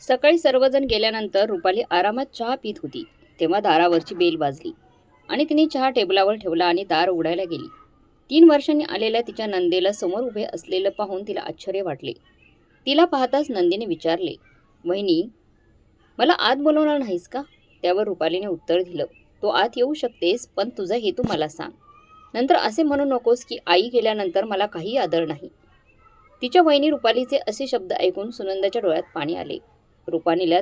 सकाळी सर्वजण गेल्यानंतर रुपाली आरामात चहा पित होती. तेव्हा दारावरची बेल वाजली आणि तिने चहा टेबलावर ठेवला आणि दार उघडायला गेली. तीन वर्षांनी आलेल्या तिच्या नंदेला समोर उभे असलेलं पाहून तिला आश्चर्य वाटले. तिला पाहताच नंदीने विचारले वहिनी मला आत बोलवणार नाहीस का? त्यावर रुपालीने उत्तर दिलं तो आत येऊ शकतेस पण तुझा हेतू मला सांग. नंतर असे म्हणू नकोस की आई गेल्यानंतर मला काही आदर नाही. तिच्या वहिनी रुपालीचे असे शब्द ऐकून सुनंदाच्या डोळ्यात पाणी आले. रुपालीला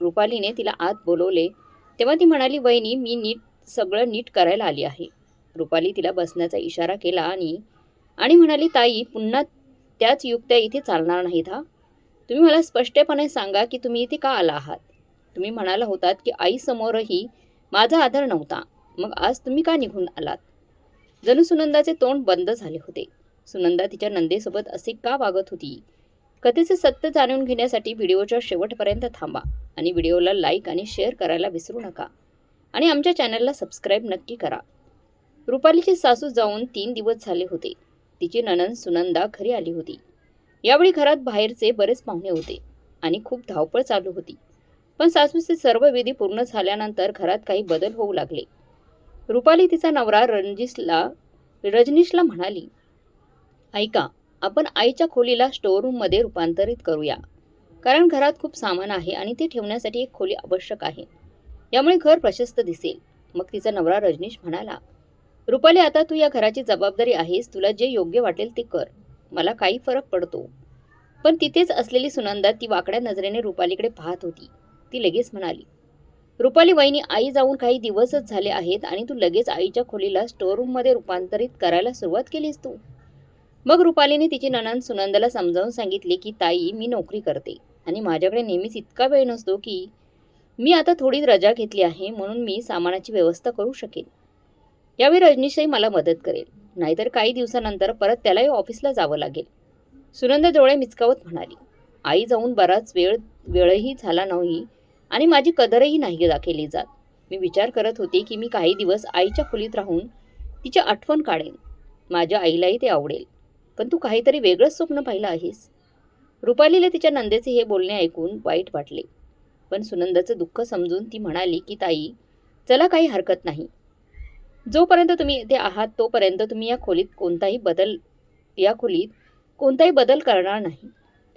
रुपालीने तिला आत बोलवले. तेव्हा ती म्हणाली वहिनी मी नीट सगळं नीट करायला आली आहे. रुपाली तिला बसण्याचा इशारा केला आणि आणि म्हणाली ताई पुन्हा त्याच युक्त्या इथे चालणार नाहीत हा. तुम्ही मला स्पष्टपणे सांगा की तुम्ही इथे का आला आहात? तुम्ही म्हणाला होतात की आईसमोरही माझा आदर नव्हता. मग आज तुम्ही का निघून आलात? जणू सुनंदाचे तोंड बंद झाले होते. सुनंदा तिच्या नंदेसोबत असे का वागत होती? कथेचे सत्य जाणून घेण्यासाठी व्हिडिओच्या शेवटपर्यंत थांबा आणि व्हिडिओला लाईक आणि शेअर करायला विसरू नका. आणि आमच्या चॅनलला सबस्क्राईब नक्की करा. रुपालीची सासू जाऊन तीन दिवस झाले होते. तिची ननन सुनंदा घरी आली होती. यावेळी घरात बाहेरचे बरेच पाहुणे होते आणि खूप धावपळ चालू होती. पण सासूचे सर्व विधी पूर्ण झाल्यानंतर घरात काही बदल होऊ लागले. रुपाली तिचा नवरा रणजिसला रजनीशला म्हणाली ऐका आपण आईच्या खोलीला स्टोअरूममध्ये रूपांतरित करूया. कारण घरात खूप सामान आहे आणि ते ठेवण्यासाठी एक खोली आवश्यक आहे. यामुळे घर प्रशस्त दिसेल. मग तिचा नवरा रजनीश म्हणाला रुपाली आता तू या घराची जबाबदारी आहेस. तुला जे योग्य वाटेल ते कर. मला काही फरक पडतो. पण तिथेच असलेली सुनंदा ती वाकड्या नजरेने रुपालीकडे पाहत होती. ती लगेच म्हणाली रुपाली वहिनी आई जाऊन काही दिवसच झाले आहेत आणि तू लगेच आईच्या खोलीला स्टोअरूममध्ये रूपांतरित करायला सुरुवात केलीस तू. मग रुपालीने तिची ननंद सुनंदाला समजावून सांगितले की ताई मी नोकरी करते आणि माझ्याकडे नेहमीच इतका वेळ नसतो की मी आता थोडी रजा घेतली आहे म्हणून मी सामानाची व्यवस्था करू शकेन. यावेळी रजनीशही मला मदत करेल. नाहीतर काही दिवसानंतर परत त्यालाही ऑफिसला जावं लागेल. सुनंदा डोळे मिचकावत म्हणाली आई जाऊन बराच वेळ वेळही झाला नाही आणि माझी कदरही नाही दाखवली जात. मी विचार करत होते की मी काही दिवस आईच्या खोलीत राहून तिची आठवण काढेन. माझ्या आईलाही ते आवडेल. पण तू काहीतरी वेगळंच स्वप्न पाहिलं आहेस. रुपालीला तिच्या नंदेचे हे बोलणे ऐकून वाईट वाटले. पण सुनंदाचं दुःख समजून ती म्हणाली की ताई चला काही हरकत नाही. जोपर्यंत तुम्ही इथे आहात तोपर्यंत तुम्ही या खोलीत कोणताही बदल या खोलीत कोणताही बदल करणार नाही.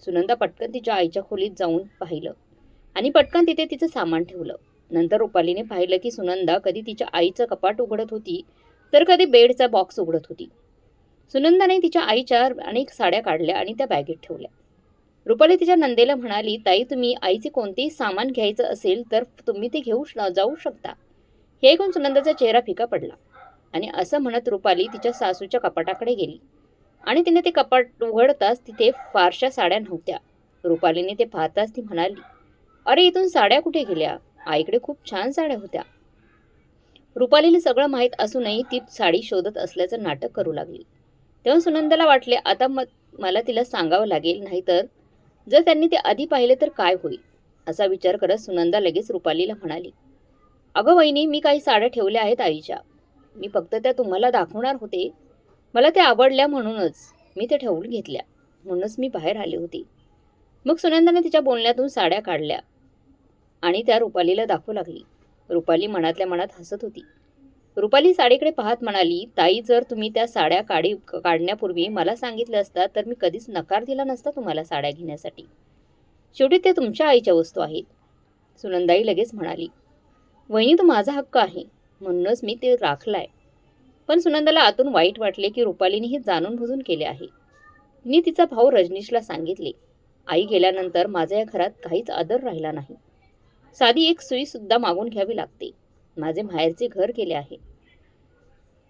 सुनंदा पटकन तिच्या आईच्या खोलीत जाऊन पाहिलं आणि पटकन तिथे तिचं सामान ठेवलं. नंतर रुपालीने पाहिलं की सुनंदा कधी तिच्या आईचं कपाट उघडत होती तर कधी बेडचा बॉक्स उघडत होती. सुनंदाने तिच्या आईच्या अनेक साड्या काढल्या आणि त्या बॅगेत ठेवल्या. रुपाली तिच्या नंदेला म्हणाली ताई तुम्ही आईचे कोणतेही सामान घ्यायचं असेल तर तुम्ही ते घेऊ श- जाऊ शकता. हे ऐकून सुनंदाचा चेहरा फिका पडला आणि असं म्हणत रुपाली तिच्या सासूच्या कपाटाकडे गेली. आणि तिने ते कपाट उघडताच तिथे फारशा साड्या नव्हत्या. रुपालीने ते पाहताच ती म्हणाली अरे इथून साड्या कुठे गेल्या? आईकडे खूप छान साड्या होत्या. रुपालीला सगळं माहीत असूनही ती साडी शोधत असल्याचं नाटक करू लागली. तेव्हा सुनंदाला वाटले आता मग मला तिला सांगावं लागेल नाहीतर जर त्यांनी ते आधी पाहिले तर काय होईल? असा विचार करत सुनंदा लगेच रुपालीला म्हणाली अगं वहिनी मी काही साड्या ठेवल्या आहेत आईच्या. मी फक्त त्या तुम्हाला दाखवणार होते. मला त्या आवडल्या म्हणूनच मी त्या ठेवून घेतल्या. म्हणूनच मी बाहेर आले होते. मग सुनंदाने तिच्या बोलण्यातून साड्या काढल्या आणि त्या रुपालीला दाखवू लागली. रुपाली मनातल्या मनात हसत होती. रुपाली साडीकडे पाहत म्हणाली ताई जर तुम्ही त्या साड्या काढी काढण्यापूर्वी मला सांगितलं असता तर मी कधीच नकार दिला नसता तुम्हाला साड्या घेण्यासाठी. शेवटी ते तुमच्या आईच्या वस्तू आहेत. सुनंदाई लगेच म्हणाली वहिनी तो माझा हक्क आहे. म्हणूनच मी ते राखलाय. पण सुनंदाला आतून वाईट वाटले की रुपालीने हे जाणून बुजून केले आहे. मी तिचा भाऊ रजनीशला सांगितले आई गेल्यानंतर माझ्या या घरात काहीच आदर राहिला नाही. साधी एक सुईसुद्धा मागून घ्यावी लागते. माझे माहेरचे घर गेले आहे.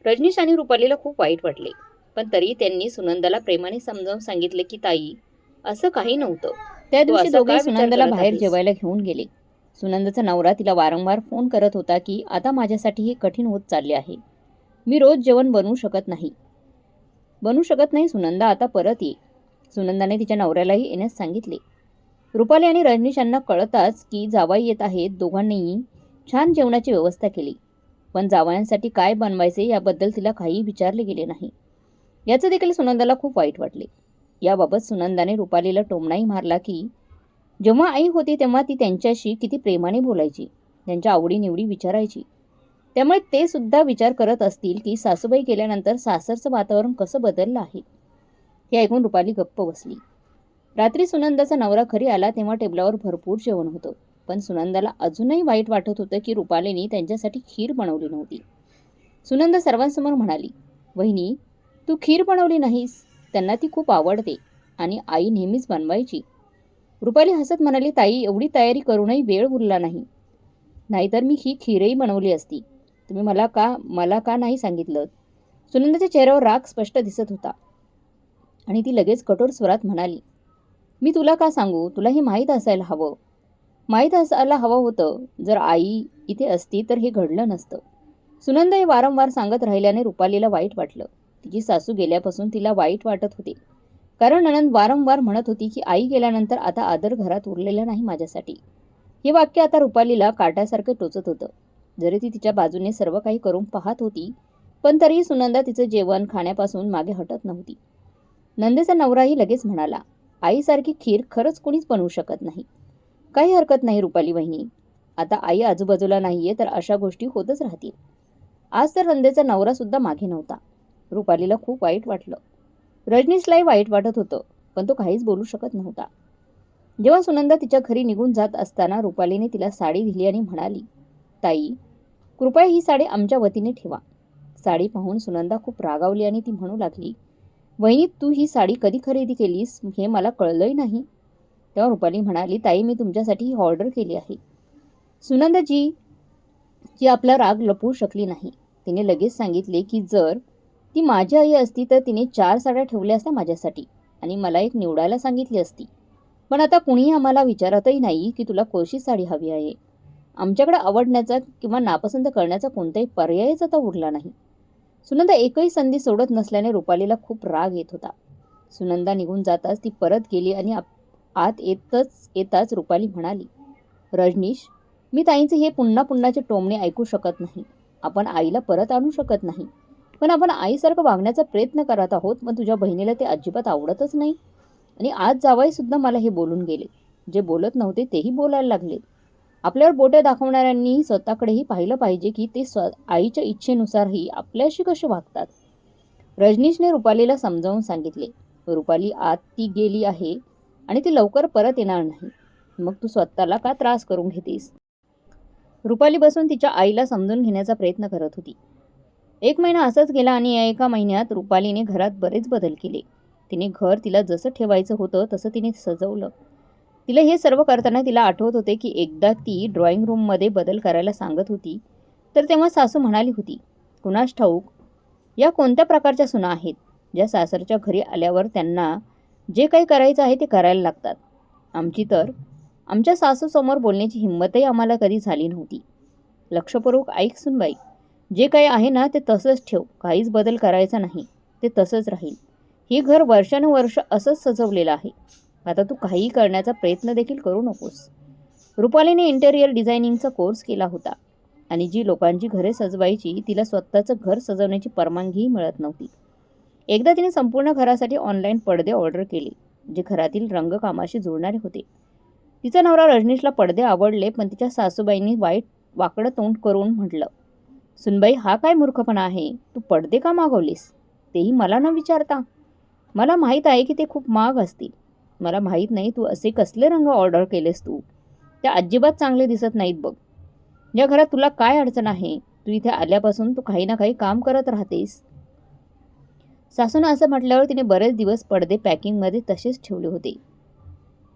रजनीश आणि रुपालीला खूप वाईट वाटले. पण तरी त्यांनी सुनंदाला प्रेमाने समजावून सांगितले की ताई असं काही नव्हतं. त्या दिवशी दोघे सुनंदाला बाहेर? जेवायला घेऊन गेले. सुनंदाचा नवरा तिला वारंवार फोन करत होता की आता माझ्यासाठी हे कठीण होत चालले आहे. मी रोज जेवण बनवू शकत नाही. बनवू शकत नाही सुनंदा. आता परत ये. सुनंदाने तिच्या नवऱ्यालाही येण्यास सांगितले. रुपाली आणि रजनीश यांना कळताच की जावाई येत आहेत. दोघांनीही छान जेवणाची व्यवस्था केली. पण जावयांसाठी काय बनवायचे याबद्दल तिला काहीही विचारले गेले नाही. याचं देखील सुनंदाला खूप वाईट वाटले. याबाबत सुनंदाने रुपालीला टोमणाही मारला की जेव्हा आई होती तेव्हा ती त्यांच्याशी किती प्रेमाने बोलायची त्यांच्या आवडीनिवडी विचारायची. त्यामुळे ते सुद्धा विचार करत असतील की सासूबाई गेल्यानंतर सासरचं वातावरण कसं बदललं आहे? हे ऐकून रुपाली गप्प बसली. रात्री सुनंदाचा नवरा घरी आला तेव्हा टेबलावर भरपूर जेवण होतं. पण सुनंदाला अजूनही वाईट वाटत होतं की रुपालीने त्यांच्यासाठी खीर बनवली नव्हती. सुनंद सर्वांसमोर म्हणाली वहिनी तू खीर बनवली नाहीस. त्यांना ती खूप आवडते आणि आई नेहमीच बनवायची. रुपाली हसत म्हणाली ताई एवढी तयारी करूनही वेळ उरला नाही. नाहीतर मी ही खीरही बनवली असती. तुम्ही मला का मला का नाही सांगितलं? सुनंदाच्या चेहऱ्यावर राग स्पष्ट दिसत होता आणि ती लगेच कठोर स्वरात म्हणाली मी तुला का सांगू? तुला हे माहीत असायला हवं. माहीत असायला हवं होतं. जर आई इथे असती तर हे घडलं नसतं. सुनंदा हे वारंवार सांगत राहिल्याने रुपालीला वाईट वाटलं. तिची सासू गेल्यापासून तिला वाईट वाटत होते. कारण ननंद वारंवार म्हणत होती की आई गेल्यानंतर आता आदर घरात उरलेला नाही माझ्यासाठी. हे वाक्य आता रुपालीला काट्यासारखं टोचत होतं. जरी ती तिच्या बाजूने सर्व काही करून पाहत होती पण तरीही सुनंदा तिचं जेवण खाण्यापासून मागे हटत नव्हती. नंदेचा नवराही लगेच म्हणाला आईसारखी खीर खरंच कोणीच बनवू शकत नाही. काही हरकत नाही रुपाली वहिनी. आता आई आजूबाजूला नाहीये तर अशा गोष्टी होतच राहतील. आज तर नंदेचा नवरा सुद्धा मागे नव्हता. रुपालीला खूप वाईट वाटलं. रजनीशलाही वाईट वाटत होतं पण तो काहीच बोलू शकत नव्हता. जेव्हा सुनंदा तिच्या घरी निघून जात असताना रुपालीने तिला साडी दिली आणि म्हणाली ताई कृपया ही साडी आमच्या वतीने ठेवा. साडी पाहून सुनंदा खूप रागावली आणि ती म्हणू लागली वहिनी तू ही साडी कधी खरेदी केलीस? हे मला कळलंही नाही. तेव्हा रुपाली म्हणाली ताई मी तुमच्यासाठी ही ऑर्डर केली आहे. सुनंदाजी जी आपला राग लपवू शकली नाही तिने लगेच सांगितले की जर ती माझी आई असती तर तिने चार साड्या ठेवल्या असत्या माझ्यासाठी आणि मला एक निवडायला सांगितली असती. पण आता कुणीही आम्हाला विचारतही नाही की तुला कोशी साडी हवी आहे. आमच्याकडे आवडण्याचा किंवा नापसंत करण्याचा कोणताही पर्यायच आता उरला नाही. सुनंदा एकही संधी सोडत नसल्याने रुपालीला खूप राग येत होता. सुनंदा निघून जाताच ती परत गेली आणि आप- आत येतच येताच रुपाली म्हणाली रजनीश मी ताईंचे हे पुन्हा पुन्हाचे टोमणे ऐकू शकत नाही. आपण आईला परत आणू शकत नाही. पण आपण आईसारखं वागण्याचा प्रयत्न करत आहोत पण तुझ्या बहिणीला ते अजिबात आवडतच नाही. आणि आज जावाईसुद्धा मला हे बोलून गेले. जे बोलत नव्हते तेही बोलायला लागले. आपल्यावर बोटे दाखवणाऱ्यांनी स्वतःकडेही पाहिलं पाहिजे की ते स्व आईच्या इच्छेनुसारही आपल्याशी कसे वागतात. रजनीशने रुपालीला समजावून सांगितले रुपाली आत ती गेली आहे. आणि ती लवकर परत येणार नाही. मग तू स्वतःला का त्रास करून घेतेस? रुपाली बसून तिच्या आईला समजून घेण्याचा प्रयत्न करत होती. एक महिना असाच गेला आणि या एका महिन्यात रुपालीने घरात बरेच बदल केले. तिने घर तिला जसं ठेवायचं होतं तसं तिने सजवलं. तिला हे सर्व करताना तिला आठवत होते की एकदा ती ड्रॉइंग रूममध्ये बदल करायला सांगत होती. तर तेव्हा सासू म्हणाली होती कुणास ठाऊक या कोणत्या प्रकारच्या सुना आहेत? ज्या सासरच्या घरी आल्यावर त्यांना जे काही करायचं आहे ते करायला लागतात. आमची तर आमच्या सासूसमोर बोलण्याची हिंमतही आम्हाला कधी झाली नव्हती. लक्षपूर्वक ऐक सुनबाई. जे काही आहे ना ते तसंच ठेव. काहीच बदल करायचा नाही. ते तसंच राहील. हे घर वर्षानुवर्ष असंच सजवलेलं आहे. आता तू काहीही करण्याचा प्रयत्न देखील करू नकोस. रुपालीने इंटेरियर डिझायनिंगचा कोर्स केला होता. आणि जी लोकांची घरे सजवायची तिला स्वतःचं घर सजवण्याची परवानगीही मिळत नव्हती. एकदा तिने संपूर्ण घरासाठी ऑनलाईन पडदे ऑर्डर केले जे घरातील रंगकामाशी जुळणारे होते. तिचा नवरा रजनीशला पडदे आवडले पण तिच्या सासूबाईंनी वाईट वाकडं तोंड करून म्हटलं सुनबाई हा काय मूर्खपणा आहे? तू पडदे का मागवलीस? तेही मला न विचारता. मला माहीत आहे की ते खूप महाग असतील. मला माहीत नाही तू असे कसले रंग ऑर्डर केलेस तू. त्या अजिबात चांगले दिसत नाहीत बघ. या घरात तुला काय अडचण आहे? तू इथे आल्यापासून तू काही ना काही काम करत राहतेस. सासूनं असं म्हटल्यावर तिने बरेच दिवस पडदे पॅकिंगमध्ये तसेच ठेवले होते.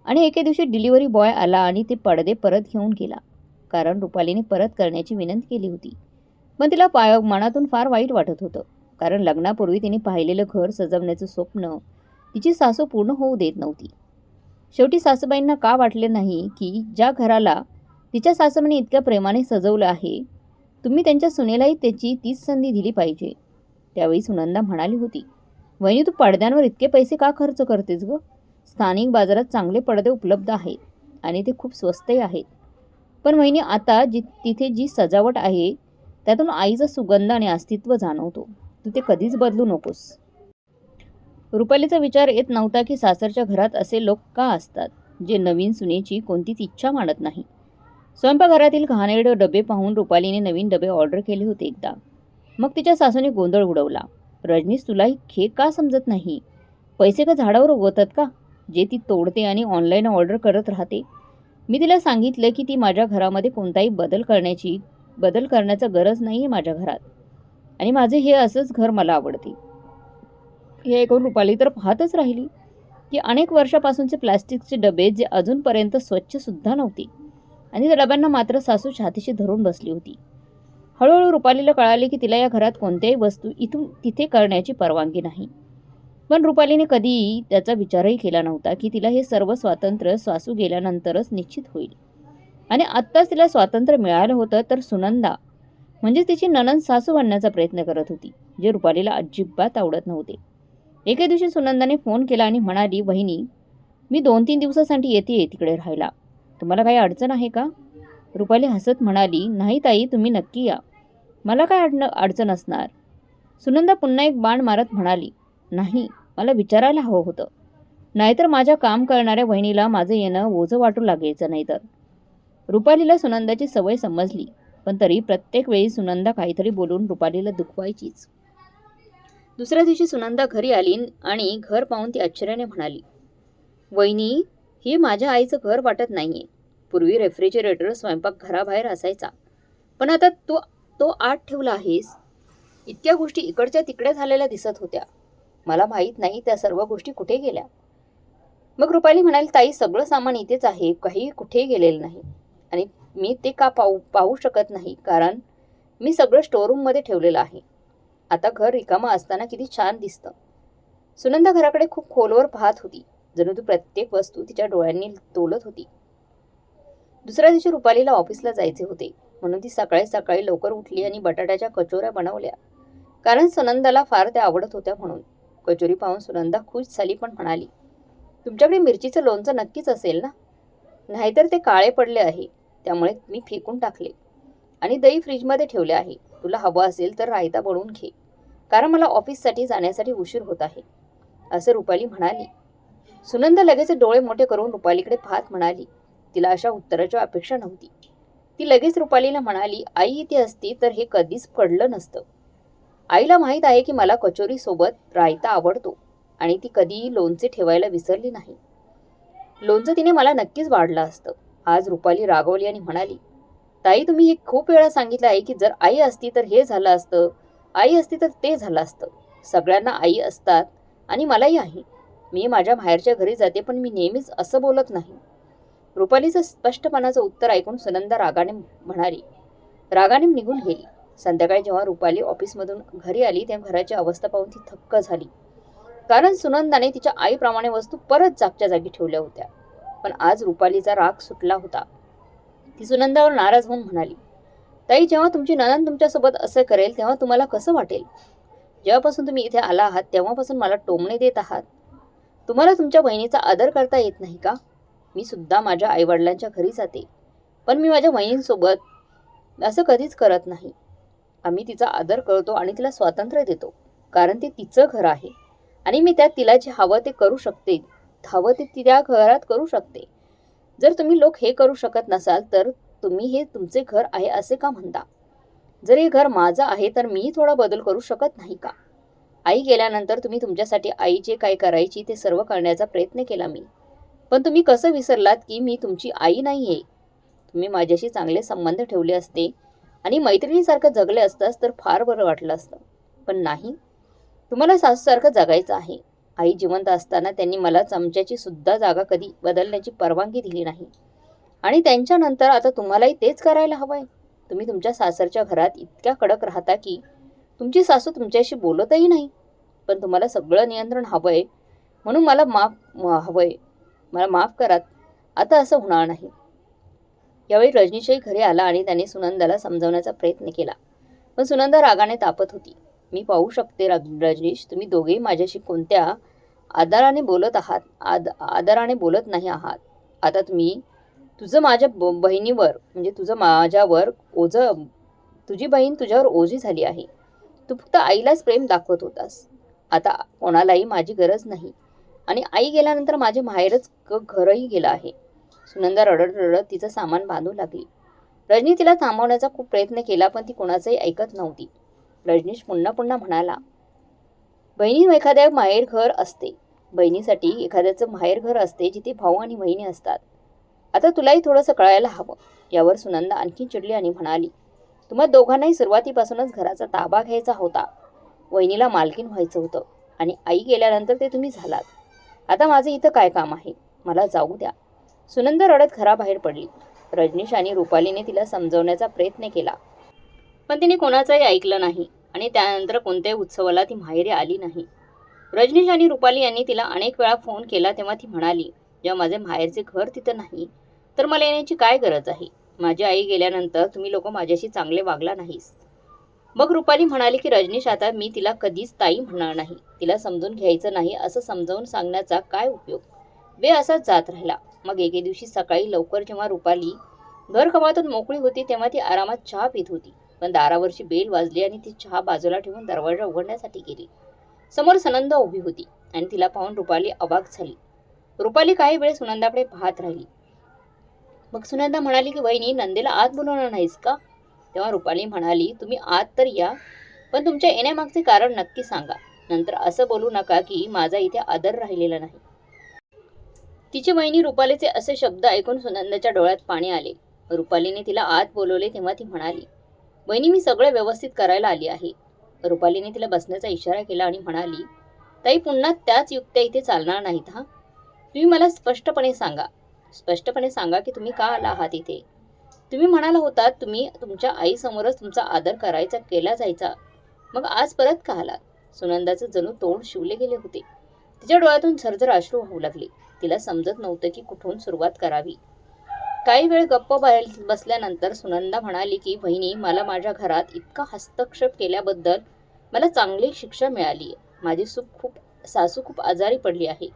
आणि एके दिवशी डिलिव्हरी बॉय आला आणि ते पडदे परत घेऊन गेला कारण रुपालीने परत करण्याची विनंती केली होती. पण तिला पाय मनातून फार वाईट वाटत होतं कारण लग्नापूर्वी तिने पाहिलेलं घर सजवण्याचं स्वप्न तिची सासू पूर्ण होऊ देत नव्हती. शेवटी सासूबाईंना का वाटले नाही की ज्या घराला तिच्या सासूबाईने इतक्या प्रेमाने सजवलं आहे तुम्ही त्यांच्या सुनेलाही त्याची तीच संधी दिली पाहिजे. त्यावेळी सुनंदा म्हणाली होती वहिनी तू पडद्यांवर इतके पैसे का खर्च करतेस ग? स्थानिक बाजारात चांगले पडदे उपलब्ध आहेत आणि ते खूप स्वस्तही आहेत. पण वहिनी आता जी तिथे जी सजावट आहे त्यातून आईचा सुगंध आणि अस्तित्व जाणवतो. तू ते कधीच बदलू नकोस. रुपालीचा विचार येत नव्हता की सासरच्या घरात असे लोक का असतात जे नवीन सुनेची कोणतीच इच्छा मानत नाही. स्वयंपाकघरातील घाणेरडे डबे पाहून रुपालीने नवीन डबे ऑर्डर केले होते एकदा. मग तिच्या सासूने गोंधळ उडवला. रजनीश तुला हे का समजत नाही? पैसे का झाडावर उगवतात का? जे ती तोडते आणि ऑनलाईन ऑर्डर करत राहते. मी तिला सांगितलं की ती माझ्या घरामध्ये कोणताही बदल करण्याची बदल करण्याचा गरज नाही आहे माझ्या घरात. आणि माझे हे असंच घर मला आवडते. हे ऐकून रुपाली तर पाहतच राहिली. की अनेक वर्षापासूनचे प्लास्टिकचे डबे जे अजूनपर्यंत स्वच्छसुद्धा नव्हते. आणि त्या डब्यांना मात्र सासू छातीशी धरून बसली होती. हळूहळू रुपालीला कळाले की तिला या घरात कोणत्याही वस्तू इथून तिथे करण्याची परवानगी नाही. पण रुपालीने कधीही त्याचा विचारही केला नव्हता की तिला हे सर्व स्वातंत्र्य सासू गेल्यानंतरच निश्चित होईल. आणि आत्ताच तिला स्वातंत्र्य मिळालं होतं तर सुनंदा म्हणजेच तिची ननंद सासू बनण्याचा प्रयत्न करत होती जे रुपालीला अजिबात आवडत नव्हते. एके दिवशी सुनंदाने फोन केला आणि म्हणाली वहिनी मी दोन तीन दिवसासाठी येते तिकडे राहायला. तुम्हाला काही अडचण आहे का? रुपाली हसत म्हणाली नाही ताई तुम्ही नक्की या. मला काय अडण अडचण असणार? सुनंदा पुन्हा एक बाण मारत म्हणाली नाही मला विचारायला हवं होतं. नाहीतर माझ्या काम करणाऱ्या वहिनीला माझं येणं ओझं वाटू लागायचं नाहीतर. रुपालीला सुनंदाची सवय समजली पण तरी प्रत्येक वेळी सुनंदा काहीतरी बोलून रुपालीला दुखवायचीच. दुसऱ्या दिवशी सुनंदा घरी आली आणि घर पाहून ती आश्चर्याने म्हणाली वहिनी हे माझ्या आईचं घर वाटत नाहीये. पूर्वी रेफ्रिजरेटर स्वयंपाक घराबाहेर असायचा. पण आता तो तो आत ठेवला आहेस? इतक्या गोष्टी इकडच्या तिकडे झालेल्या दिसत होत्या. मला माहीत नाही त्या सर्व गोष्टी कुठे गेल्या. मग रुपाली म्हणाली ताई सगळं सामान इथेच आहे. काही कुठे गेलेलं नाही. आणि मी ते का पाहू पाहू शकत नाही? कारण मी सगळं स्टोरूममध्ये ठेवलेलं आहे. आता घर रिकामा असताना किती छान दिसतं. सुनंदा घराकडे खूप खोलवर पाहत होती. जणू ती प्रत्येक वस्तू तिच्या डोळ्यांनी तोलत होती. दुसऱ्या दिवशी रुपालीला ऑफिसला जायचे होते. म्हणून ती सकाळी सकाळी लवकर उठली आणि बटाट्याच्या कचोऱ्या बनवल्या. कारण सुनंदाला फार त्या आवडत होत्या म्हणून. कचोरी पाहून सुनंदा खुश झाली पण म्हणाली तुमच्याकडे मिरचीचं लोणचं नक्कीच असेल ना? नाहीतर ते काळे पडले आहे. त्यामुळे मी फेकून टाकले. आणि दही फ्रीजमध्ये ठेवले आहे. तुला हवं असेल तर रायता बनवून घे. कारण मला ऑफिससाठी जाण्यासाठी उशीर होत आहे. असं रुपाली म्हणाली. सुनंदा लगेच डोळे मोठे करून रुपालीकडे पाहत म्हणाली तिला अशा उत्तराची अपेक्षा नव्हती. ती लगेच रुपालीला म्हणाली आई इथे असती तर हे कधीच पडलं नसतं. आईला माहीत आहे की मला कचोरीसोबत रायता आवडतो आणि ती कधीही लोणचे ठेवायला विसरली नाही. लोणचं तिने मला नक्कीच वाढलं असतं. आज रुपाली रागवली आणि म्हणाली ताई तुम्ही हे खूप वेळा सांगितलं आहे की जर आई असती तर हे झालं असतं आई असती तर ते झालं असतं. सगळ्यांना आई असतात आणि मलाही आहे. मी माझ्या बाहेरच्या घरी जाते पण मी नेहमीच असं बोलत नाही. रुपालीचं स्पष्टपणाचं उत्तर ऐकून सुनंदा रागाने म्हणाली रागाने निघून गेली. संध्याकाळी जेव्हा रुपाली ऑफिसमधून घरी आली तेव्हा घराची अवस्था पाहून ती थक्क झाली. कारण सुनंदाने तिच्या आईप्रमाणे वस्तू परत जागच्या जागी ठेवल्या होत्या. पण आज रुपालीचा राग सुटला होता. ती सुनंदावर नाराज होऊन म्हणाली ताई जेव्हा तुमची ननंद तुमच्यासोबत असं करेल तेव्हा तुम्हाला कसं वाटेल? जेव्हापासून तुम्ही इथे आला आहात तेव्हापासून मला टोमणे देत आहात. तुम्हाला तुमच्या बहिणीचा आदर करता येत नाही का? मी सुद्धा माझ्या आईवडिलांच्या घरी जाते. पण मी माझ्या वहिनींसोबत असं कधीच करत नाही. आम्ही तिचा आदर करतो आणि तिला स्वातंत्र्य देतो. कारण ते तिचं घर आहे. आणि मी त्यात तिला जे हवं ते करू शकते. हवं ते ती त्या घरात करू शकते. जर तुम्ही लोक हे करू शकत नसाल तर तुम्ही हे तुमचे घर आहे असे का म्हणता? जर हे घर माझं आहे तर मी थोडा बदल करू शकत नाही का? आई गेल्यानंतर तुम्ही तुमच्यासाठी आई जे काय करायची ते सर्व करण्याचा प्रयत्न केला मी. पण तुम्ही कसं विसरलात की मी तुमची आई नाही आहे तुम्ही माझ्याशी चांगले संबंध ठेवले असते आणि मैत्रिणीसारखं जगले असतास तर फार बरं वाटलं असतं. पण नाही. तुम्हाला सासूसारखं जगायचं आहे. आई जिवंत असताना त्यांनी मला चमच्याची सुद्धा जागा कधी बदलण्याची परवानगी दिली नाही. आणि त्यांच्यानंतर आता तुम्हालाही तेच करायला हवं आहे तुम्ही तुमच्या सासरच्या घरात इतक्या कडक राहता की तुमची सासू तुमच्याशी बोलतही नाही. पण तुम्हाला सगळं नियंत्रण हवं आहे म्हणून मला माफ हवं आहे मला माफ करात. आता असं होणार नाही. यावेळी रजनीशही घरी आला आणि त्याने सुनंदाला समजावण्याचा प्रयत्न केला. पण सुनंदा रागाने तापत होती. मी पाहू शकते रज- रजनीश तुम्ही दोघेही माझ्याशी कोणत्या आदराने बोलत आहात आद आदराने बोलत नाही आहात. आता तुम्ही तुझं माझ्या ब- बहिणीवर म्हणजे तुझं माझ्यावर ओझं तुझी बहीण तुझ्यावर ओझी झाली आहे. तू फक्त आईलाच प्रेम दाखवत होतास. आता कोणालाही माझी गरज नाही. आणि आई गेल्यानंतर माझे माहेरच घरही गेलं आहे. सुनंदा रडत रडत तिचं सामान बांधू लागली. रजनी तिला थांबवण्याचा खूप प्रयत्न केला पण ती कोणाचंही ऐकत नव्हती. रजनीश पुन्हा पुन्हा म्हणाला बहिणी एखाद्या माहेर घर असते. बहिणीसाठी एखाद्याचं माहेर घर असते जिथे भाऊ आणि बहिणी असतात. आता तुलाही थोडंसं कळायला हवं. यावर सुनंदा आणखी चिडली आणि म्हणाली तुम्हा दोघांनाही सुरुवातीपासूनच घराचा ताबा घ्यायचा होता. वहिनीला मालकीन व्हायचं होतं आणि आई गेल्यानंतर ते तुम्ही झालात. आता माझं इथं काय काम आहे? मला जाऊ द्या. सुनंदा रडत घराबाहेर पडली. रजनीश आणि रुपालीने तिला समजवण्याचा प्रयत्न केला. पण तिने कोणाचंही ऐकलं नाही आणि त्यानंतर कोणत्याही उत्सवाला ती माहेरी आली नाही. रजनीश आणि रुपाली यांनी तिला अनेक वेळा फोन केला तेव्हा ती म्हणाली जेव्हा माझे माहेरचे घर तिथं नाही तर मला येण्याची काय गरज आहे? माझी आई गेल्यानंतर तुम्ही लोक माझ्याशी चांगले वागला नाहीस. मग रुपाली म्हणाली की रजनीश आता मी तिला कधीच ताई म्हणणार नाही. तिला समजून घ्यायचं नाही असं समजावून सांगण्याचा काय उपयोग? वेळ असाच जात राहिला. मग एके दिवशी सकाळी लवकर जेव्हा रुपाली घर कमातून मोकळी होती तेव्हा ती आरामात चहा पित होती. पण दारावरची बेल वाजली आणि ती चहा बाजूला ठेवून दरवाजा उघडण्यासाठी गेली. समोर सनंदा उभी होती आणि तिला पाहून रुपाली अवाक झाली. रुपाली काही वेळ सुनंदाकडे पाहत राहिली. मग सुनंदा म्हणाली की वहिनी नंदेला आत बोलवणार नाहीस का? तेव्हा रुपाली म्हणाली तुम्ही आत तर या पण तुमच्या येण्यामागचे कारण नक्की सांगा. नंतर असं बोलू नका की माझा इथे आदर राहिलेला नाही. तिची बहिणी रुपालीचे असे शब्द ऐकून सुनंदाच्या डोळ्यात पाणी आले. रुपालीने तिला आत बोलवले तेव्हा ती म्हणाली बहिणी मी सगळं व्यवस्थित करायला आली आहे. रुपालीने तिला बसण्याचा इशारा केला आणि म्हणाली ताई पुन्हा त्याच युक्त्या इथे चालणार नाहीत हा? तुम्ही मला स्पष्टपणे सांगा. स्पष्टपणे सांगा की तुम्ही का आला आहात इथे? तुम्ही म्हणाला होतात तुम्ही तुमच्या आईसमोरच तुमचा आदर करायचा केला जायचा. मग आज परत का आलात? सुनंदाचं जणू तोंड शिवले गेले होते. तिच्या डोळ्यातून झरझर अश्रू वाहू लागले. तिला समजत नव्हतं की कुठून सुरुवात करावी. काही वेळ गप्प बाहेर बसल्यानंतर सुनंदा म्हणाली की बहिणी मला माझ्या घरात इतका हस्तक्षेप केल्याबद्दल मला चांगली शिक्षा मिळाली आहे. माझी सुख खूप सासू खूप आजारी पडली आहे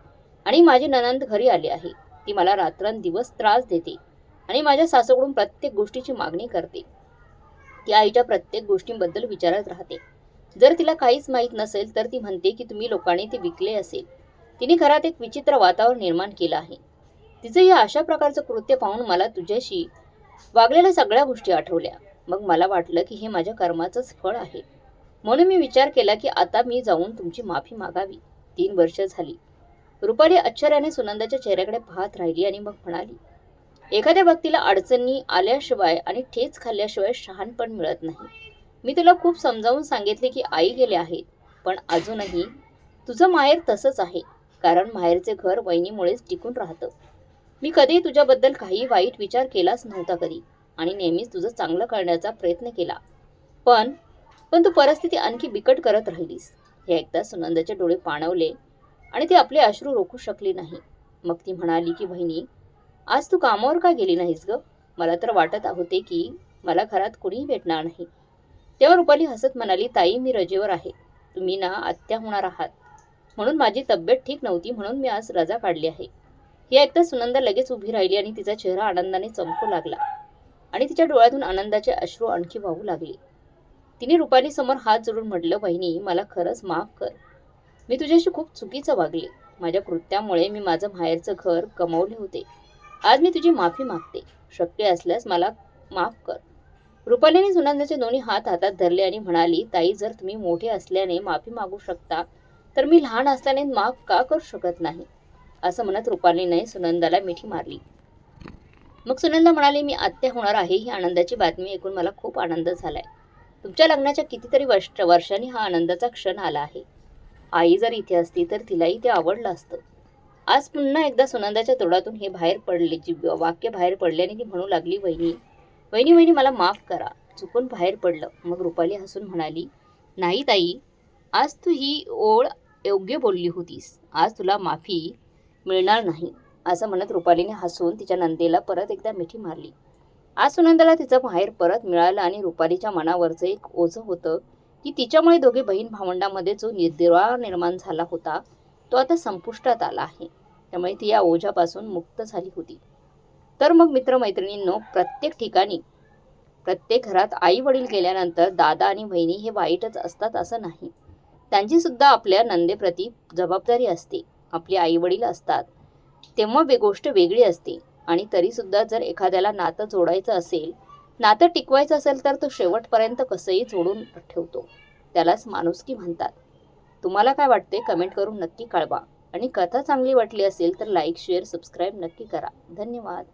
आणि माझी ननंद घरी आली आहे. ती मला रात्रंदिवस त्रास देते. आणि माझ्या सासूकडून प्रत्येक गोष्टीची मागणी करते. ती आईच्या प्रत्येक गोष्टींबद्दल विचारत राहते. जर तिला काहीच माहीत नसेल तर ती म्हणते की तुम्ही लोकांनी ते विकले असेल. तिने घरात एक विचित्र वातावरण निर्माण केलं आहे. तिचं या अशा प्रकारचं कृत्य पाहून मला तुझ्याशी वागलेल्या सगळ्या गोष्टी आठवल्या. मग मला वाटलं की हे माझ्या कर्माचंच फळ आहे. म्हणून मी विचार केला की आता मी जाऊन तुमची माफी मागावी. तीन वर्ष झाली. रुपाली आश्चर्याने सुनंदाच्या चेहऱ्याकडे पाहत राहिली आणि मग म्हणाली एखाद्या व्यक्तीला अडचणी आल्याशिवाय आणि ठेच खाल्ल्याशिवाय शहाणपण मिळत नाही. मी तुला खूप समजावून सांगितले की आई गेले आहेत पण अजूनही तुझं माहेर तसंच आहे कारण माहेरचे घर वहिनीमुळेच टिकून राहतं. मी कधी तुझ्याबद्दल काही वाईट विचार केलाच नव्हता कधी आणि नेहमीच तुझं चांगलं करण्याचा प्रयत्न केला. पण पण तू परिस्थिती आणखी बिकट करत राहिलीस. हे एकदा सुनंदाचे डोळे पाणवले आणि ती आपले अश्रू रोखू शकली नाही. मग ती म्हणाली की बहिणी आज तू कामावर का गेली नाहीस ग? मला तर वाटत होते की मला घरात कुणीही भेटणार नाही. तेव्हा रुपाली हसत म्हणाली ताई मी रजेवर आहे. तुम्ही ना आत्या होणार आहात. म्हणून माझी तब्येत ठीक नव्हती म्हणून मी आज रजा काढली आहे. हे ऐकता सुनंदा लगेच उभी राहिली आणि तिचा चेहरा आनंदाने चमकू लागला. आणि तिच्या डोळ्यातून आनंदाचे अश्रू आणखी वाहू लागले. तिने रुपाली समोर हात जोडून म्हटलं बहिणी मला खरंच माफ कर. मी तुझ्याशी खूप चुकीचं वागले. माझ्या कृत्यामुळे मी माझं माहेरचं घर कमवले होते. आज मी तुझी माफी मागते. शक्य असल्यास मला माफ कर. रुपालीने सुनंदाचे दोन्ही हात हातात धरले आणि म्हणाली ताई जर तुम्ही मोठे असल्याने माफी मागू शकता तर मी लहान असल्याने माफ का करू शकत नाही? असं म्हणत रुपालीने सुनंदाला मिठी मारली. मग सुनंदा म्हणाली मी आत्या होणार आहे ही आनंदाची बातमी ऐकून मला खूप आनंद झालाय. तुमच्या लग्नाच्या कितीतरी वर्ष वर्षांनी हा आनंदाचा क्षण आला आहे. आई जर इथे असती तर तिलाही ते आवडलं असतं. आज पुन्हा एकदा सुनंदाच्या तोडातून हे बाहेर पडले जी वाक्य बाहेर पडले आणि ती म्हणू लागली वहिनी वहिनी वहिनी मला माफ करा. चुकून बाहेर पडलं. मग रुपाली हसून म्हणाली नाही ताई आज तू ही ओळ योग्य बोलली होतीस. आज तुला माफी मिळणार नाही. असं म्हणत रुपालीने हसून तिच्या नंदेला परत एकदा मिठी मारली. आज सुनंदाला तिचं बाहेर परत मिळालं आणि रुपालीच्या मनावरचं एक ओझं होतं की तिच्यामुळे दोघे बहीण भावंडामध्ये जो निर्दिवा निर्माण झाला होता तो आता संपुष्टात आला आहे. त्यामुळे ती या ओझ्यापासून मुक्त झाली होती. तर मग मित्रमैत्रिणींनो प्रत्येक ठिकाणी प्रत्येक घरात आई वडील गेल्यानंतर दादा आणि बहिणी हे वाईटच असतात असं नाही. त्यांची सुद्धा आपल्या नंदेप्रती जबाबदारी असते. आपली आईवडील असतात. तेव्हा वे गोष्ट वेगळी असते. आणि तरीसुद्धा जर एखाद्याला नातं जोडायचं असेल नातं टिकवायचं असेल तर तो शेवटपर्यंत कसंही जोडून ठेवतो. त्यालाच माणुसकी म्हणतात. तुम्हाला काय वाटते कमेंट करून नक्की कळवा. आणि कथा चांगली वाटली असेल तर लाईक शेअर सबस्क्राईब नक्की करा. धन्यवाद.